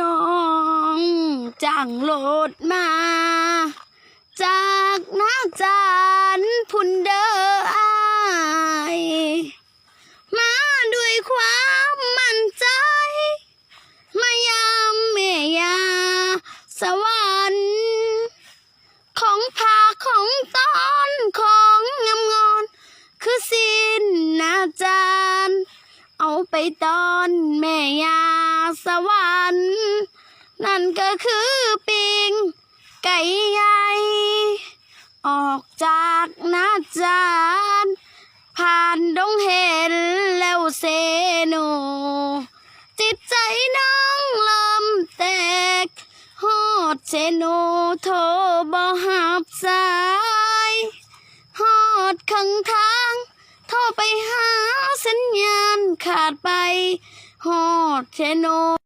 น้องจ้างโหลดมา จากนาจานพุนเดออายมาด้วยความมั่นใจ มายามเมยา สวรรค์ ของผาของตอนของงามงอน คือสินนาจารย์เอาไปตอนแม่ยา สวรรค์ นั่นก็คือปิงไก่ใหญ่ออกจากนาจารย์ผ่านดงเห็นแล้วเซโน จิตใจน้องลำแตกฮอดเชโนโทรบ่หับสายฮอดข้างทางโทรไปหาสัญญาณขาดไป ฮอดเชโน